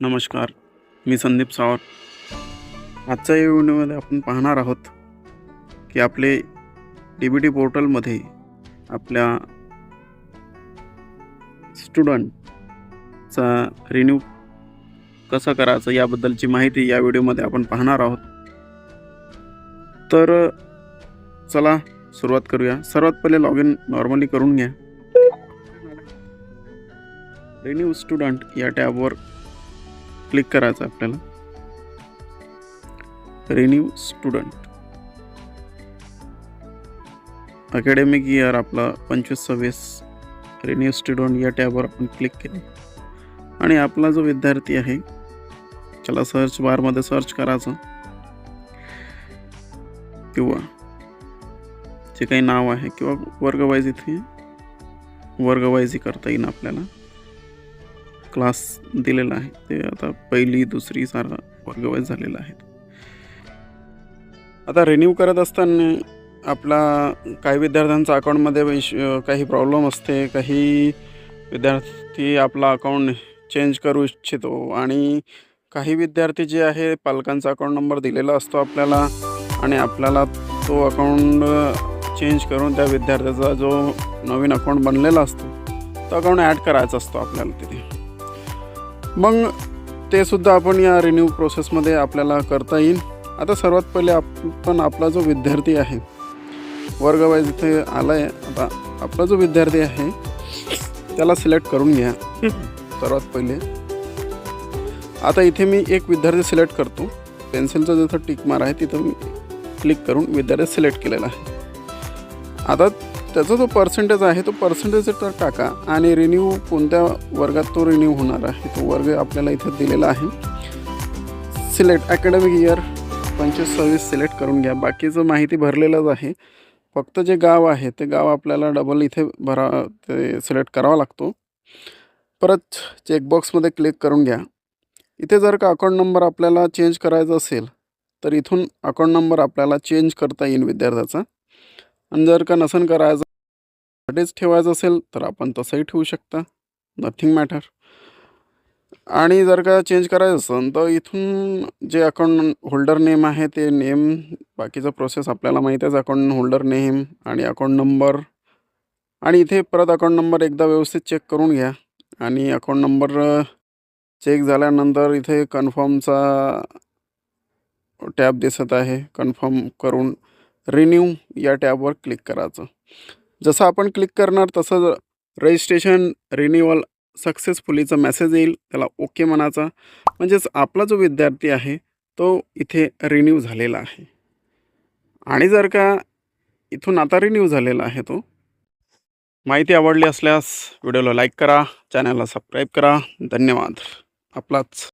नमस्कार मी संदीप सावंत. आजच्या या व्हिडिओमध्ये आपण पाहणार आहोत की आपले डी बी टी पोर्टलमध्ये आपल्या स्टुडंटचा रिन्यू कसं करायचं याबद्दलची माहिती या व्हिडिओमध्ये आपण पाहणार आहोत. तर चला सुरुवात करूया. सर्वात पहिले लॉग इन नॉर्मली करून घ्या. रिन्यू स्टुडंट या टॅबवर क्लिक करायचं आपल्याला. रिन्यू स्टुडंट अकॅडमिक इयर आपला पंचवीस सव्वीस. रिन्यू स्टुडंट या टॅबवर आपण क्लिक केले. आणि आपला जो विद्यार्थी आहे त्याला सर्च बारमध्ये सर्च करायचं. किंवा जे काही नाव आहे किंवा वर्गवाईज इथे वर्गवाईजी करता येईल आपल्याला. क्लास दिलेला आहे. ते आता पहिली दुसरी सारा वर्गवाईज झालेला आहे. आता रिन्यू करत असताना आपला काही विद्यार्थ्यांचा अकाउंटमध्ये विश काही प्रॉब्लेम असते काही विद्यार्थी आपला अकाउंट चेंज करू इच्छितो आणि काही विद्यार्थी जे आहे पालकांचा अकाउंट नंबर दिलेला असतो आपल्याला आणि आपल्याला तो अकाउंट चेंज करून त्या विद्यार्थ्याचा जो नवीन अकाउंट बनलेला असतो तो अकाउंट ॲड करायचा असतो आपल्याला तिथे. मग ते सुद्धा आपण या रिन्यू प्रोसेसमध्ये आपल्याला करता येईल. आता सर्वात पहिले आपण आपला जो विद्यार्थी आहे वर्गवाईज इथे आला आहे आता आपला जो विद्यार्थी आहे त्याला सिलेक्ट करून घ्या. सर्वात पहिले. आता इथे मी एक विद्यार्थी सिलेक्ट करतो. पेन्सिलचं जिथं टिकमार आहे तिथं मी क्लिक करून विद्यार्थी सिलेक्ट केलेला आहे. आता त्याचा जो पर्सेंटेज आहे तो पर्सेंटेज तर टाका आणि रिन्यू कोणत्या वर्गात तो रिन्यू होणार आहे तो वर्ग आपल्याला इथे दिलेला आहे. सिलेक्ट अकॅडमिक इयर पंचवीस सव्वीस सिलेक्ट करून घ्या. बाकीचं माहिती भरलेलंच आहे फक्त जे गाव आहे ते गाव आपल्याला डबल इथे भरा ते सिलेक्ट करावा लागतो. परत चेकबॉक्समध्ये क्लिक करून घ्या. इथे जर का अकाउंट नंबर आपल्याला चेंज करायचा असेल तर इथून अकाउंट नंबर आपल्याला चेंज करता येईल विद्यार्थ्याचा. आणि जर का नसन करायचं साठीच ठेवायचं असेल तर आपण तसंही ठेवू शकता. नथिंग मॅटर आणि जर का चेंज करायचं असेल तर इथून जे अकाउंट होल्डर नेम आहे ते नेम बाकीचं प्रोसेस आपल्याला माहीत आहेच अकाउंट होल्डर नेम आणि अकाउंट नंबर आणि इथे परत अकाउंट नंबर एकदा व्यवस्थित चेक करून घ्या. आणि अकाउंट नंबर चेक झाल्यानंतर इथे कन्फर्मचा टॅब दिसत आहे. कन्फर्म करून रिन्यू या टॅबवर क्लिक करायचं. जसं आपण क्लिक करणार तसं रजिस्ट्रेशन रिन्युअल सक्सेसफुलीचा मेसेज येईल त्याला ओके म्हणायचा. म्हणजेच आपला जो विद्यार्थी आहे तो इथे रिन्यू झालेला आहे. आणि जर का इथून आता रिन्यू झालेला आहे तो माहिती आवडली असल्यास व्हिडिओला लाईक करा चॅनलला सबस्क्राईब करा. धन्यवाद. आपलाच.